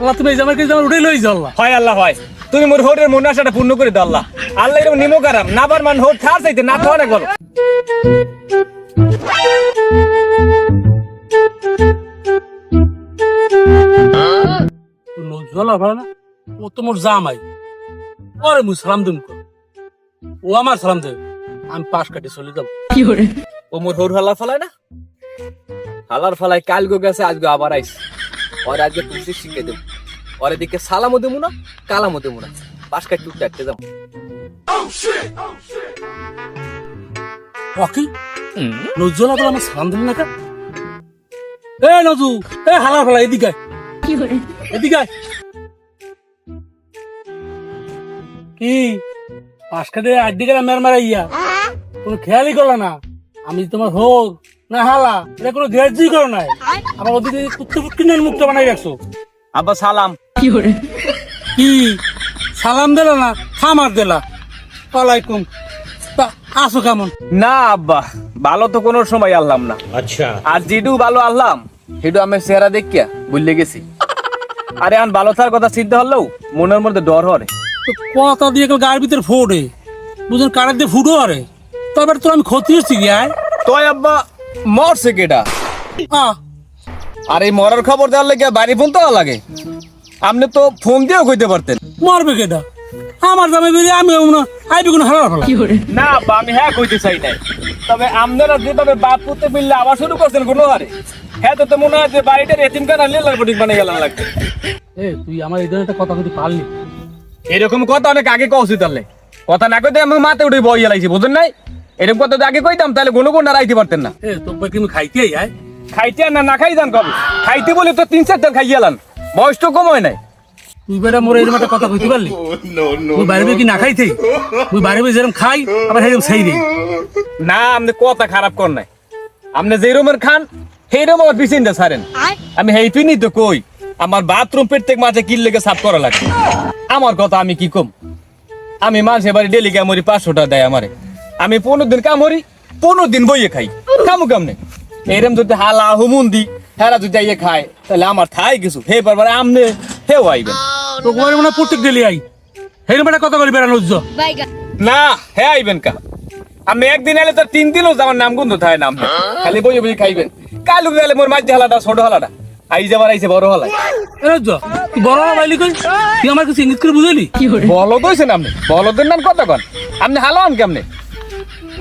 আল্লাহ তুমি এই কে জামাই উঠে লই যাও আল্লাহ। হয় আল্লাহ হয়। তুমি মোর হোটের মনে আশাটা পূর্ণ করে দাও আল্লাহ। আল্লাহ এরকম নিমো কারাম নাবার মান হোট থার চাইতে না তো অনেক বলো? না? ও তো মোর জামাই। ওরে মুই সালাম দিম কর। ও আমার সালাম দেবে। আমি পাশ কাটে চলে যাব। ও মোর হোর হালা ফলায় না? হালার ফলায় কাল গো গেছে আজকে আবার আইস ওর আজকে তুলসি শিখে দেব। ওর এদিকে সালামও দেবো না কালামও দেবো না। পাশ কাট টুকতে একটা যাব। ওকে নজলা বলে আমার সালাম দিল না কেন? এ নজু এ হালা ফেলা এদিকে এদিকে কি? পাশ কাটে আড্ডি গেলে মের ইয়া কোনো খেয়ালই করল না। আমি তোমার হোক। না হালা এটা কোনো গ্রাহ্যই করো নাই। আমার ওদিকে কুত্তে কুত্তিনের বানাই রাখছো। আব্বা সালাম। কি করে? কি? সালাম দিলা না? খামার দিলা। ওয়ালাইকুম। আসো কেমন? না আব্বা ভালো তো কোনো সময় আল্লাম না। আচ্ছা। আর জিডু ভালো আল্লাম? হিডু আমি চেহারা দেখিয়া বুঝলে গেছি। আরে আন ভালো থাকার কথা সিদ্ধ হলো মনের মধ্যে ডর হরে কথা দিয়ে গেল গায়ের ভিতরে ফোড়ে বুঝলেন কারেন্ট দিয়ে ফুটো হরে তারপরে তোর আমি ক্ষতি হচ্ছি গিয়ে তোয় আব্বা মরছে কেটা আহ, আর এই মরার খবর দেওয়ার লেগে বাড়ি ফোন তো লাগে। আপনি তো ফোন দিয়েও কইতে পারতেন। মরবে কেটা আমার দামে বেরিয়ে আমি না আইবি কোনো হারার ফেলা না আমি হ্যাঁ কইতে চাই নাই। তবে আপনারা যেভাবে বাপ পুতে মিললে আবার শুরু করছেন কোনো হারে। হ্যাঁ তো তো মনে হয় যে বাড়িটার এতিম কানা লীলার বুটিক বানিয়ে গেলাম লাগবে। এ তুই আমার এই একটা কথা বলতে পারলি? এরকম কথা অনেক আগে কওছি তাহলে। কথা না কইতে আমি মাথা উঠে বই লাইছি বুঝেন নাই? এরকম কথা আগে কইতাম তাহলে কোনো কোন রাইতে পারতেন না। এ তোর কি আমি খাইতে আয় খাইতে না না খাই যান কবে? খাইতে বলে তো তিন চারটা খাই গেলাম বয়স তো কম হয় নাই। তুই বেটা মোর এরকম একটা কথা কইতে পারলি? তুই বাইরে কি না খাইতে? তুই বাইরে যেরকম খাই আবার সেরকম সেই দিই না আপনি কথা খারাপ কর নাই। আপনি যে রুমের খান সেই রুম আমার পিছিয়ে ছাড়েন। আমি হেই পিনি তো কই আমার বাথরুম প্রত্যেক মাঝে কিল লেগে সাফ করা লাগে। আমার কথা আমি কি কম? আমি মানুষের বাড়ি ডেলি কামড়ি পাঁচশোটা দেয় আমারে। আমি পনেরো দিন কামড়ি পনেরো দিন বইয়ে খাই। কামু কামনে? এরম যদি হালা হুমুন দি হেরা যদি আইয়ে খায় তাহলে আমার থাই কিছু। হে পারবার আমনে হেও আইবেন তো তোমার মনে প্রত্যেক দিলি আই। সেরকম একটা কথা বলি বেড়ানো উজ্জ্ব না হে আইবেন কা। আমি একদিন এলে তো তিন দিনও আমার নাম গন্ধ থাকে নাম খালি বইয়ে বইয়ে খাইবেন। কালু গেলে মোর মাঝে হালাটা ছোট হালাটা। আই যাবার আইছে বড় হালা এ উজ্জ্ব তুই বড় না বাইলি কই? তুই আমার কাছে ইঙ্গিত করে বুঝলি বলদ হইছেন আপনি। বলদের নাম কত কন? আপনি হালো আন কেমনে?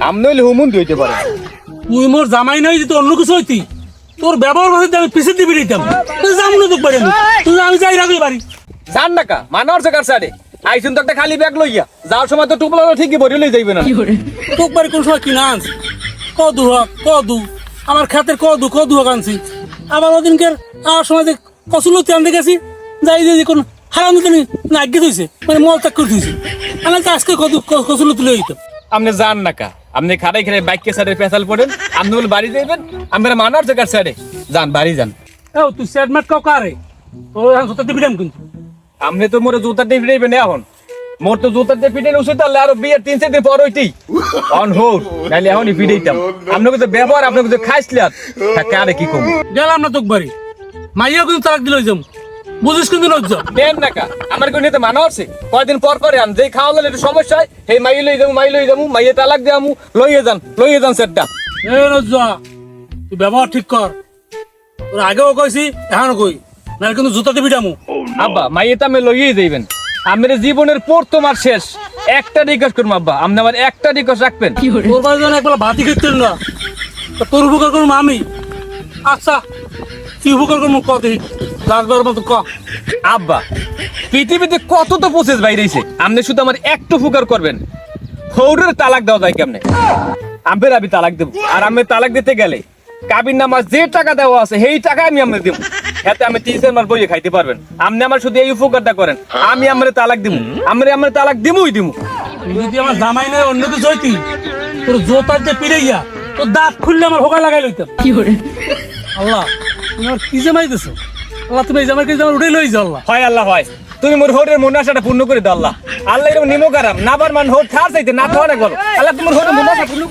হইলে হুমুন হইতে পারে। তুই মোর জামাই নাই যে তুই অন্য কিছু হইতি তোর ব্যবহার ভাষা আমি পিছিয়ে দিবি দিতাম তুই না তোকে বাড়ি তুই আমি যাই রাখবি বাড়ি। জান না কা মানর সে কার সাইডে? আইছুন তো একটা খালি ব্যাগ লইয়া। যাওয়ার সময় তো টুপলা ঠিকই ভরে লই যাইবে না। তোকে বাড়ি কোন সময় কিনা আনছি? কদু হক কদু। আমার খাতের কদু কদু হক আনছি। আবার ওদিনকে আমার সময় যে কচুলতি আনতে গেছি যাই যে কোন হারাম দিতে না আগে ধুইছে মানে মল ত্যাগ করে ধুইছে। আমি তো আজকে কদু কচুলতি লই যেতাম। আপনি জান না কা। আপনি খাড়াই খাড়াই বাইক কে সাইডে পেছাল পড়েন আপনি বলে বাড়ি যাইবেন আমরা মানর জায়গার সাইডে। যান বাড়ি যান। ও তুই সেটমেট কাউ কারে? ও এখন সত্যি দিবি কিন্তু। আপনি তো মোরে জুতা দিয়ে ফিরাইবেন এখন। মোর তো জুতা দিয়ে ফিটে উচিত তাহলে আরও বিয়ের তিন চার দিন পর হইতেই অন হোক নাহলে এখনই ফিরেইতাম আপনাকে তো ব্যবহার আপনাকে তো খাইছিলাম তাকে আরে কি কম গেলাম না তোকে বাড়ি। মাইয়া কিন্তু তালাক দিল যাম বুঝিস কিন্তু নজ্জা দেন না কা আমার কোন নিতে মানা আছে? কয়দিন পর পরে আন যেই খাওয়া হলে একটু সমস্যা হয় সেই মাই লই যাব মাই লই যাব মাইয়ে তালাক দিয়ামু লইয়ে যান লইয়ে যান সেটটা। এ নজ্জা তুই ব্যবহার ঠিক কর। তোর আগেও কইছি এখনও কই নাহলে কিন্তু জুতা দিবি দামু আব্বা মাইয়ে তো আমি লইয়েই যাইবেন। আমার জীবনের পর তোমার শেষ একটা রিকোয়েস্ট করব আব্বা আপনি আমার একটা রিকোয়েস্ট রাখবেন। তোর বাড়ি যেন একবেলা ভাতি খেতে না তা তোর উপকার করব আমি। আচ্ছা কি উপকার করব ক দেখি। লাস্টবার মতো ক। আব্বা পৃথিবীতে কত তো প্রসেস বাইরেছে আপনি শুধু আমার একটু ফুকার করবেন। ফৌরের তালাক দেওয়া যায় কেমনে? আম্পের আমি তালাক দেবো। আর আমি তালাক দিতে গেলে কাবির নামাজ যে টাকা দেওয়া আছে সেই টাকা আমি আমরা দেবো। এতে আমি তিন চার মাস বইয়ে খাইতে পারবেন। আপনি আমার শুধু এই উপকারটা করেন। আমি আমার তালাক দিব। আমরা আমার তালাক দিবই দিব। যদি আমার জামাই নয় অন্য কিছু হইতি? তোর জোতার যে পিড়াইয়া তোর দাঁত খুললে আমার হোকা লাগাই লইতাম। আল্লাহ তুমি আমার কি জামাই দিছো? আল্লাহ, তুমি এই জামাই কি জামাই উঠে লই যাও আল্লাহ। হয় আল্লাহ, হয়। তুমি মোর হোটের মনে আশাটা পূর্ণ করে দাও আল্লাহ। আল্লাহ এরকম নিমো কারাম, নাবার মান হোট থার চাইতে না অনেক বলো। আল্লাহ, তোমার হোটের মনে আশা পূর্ণ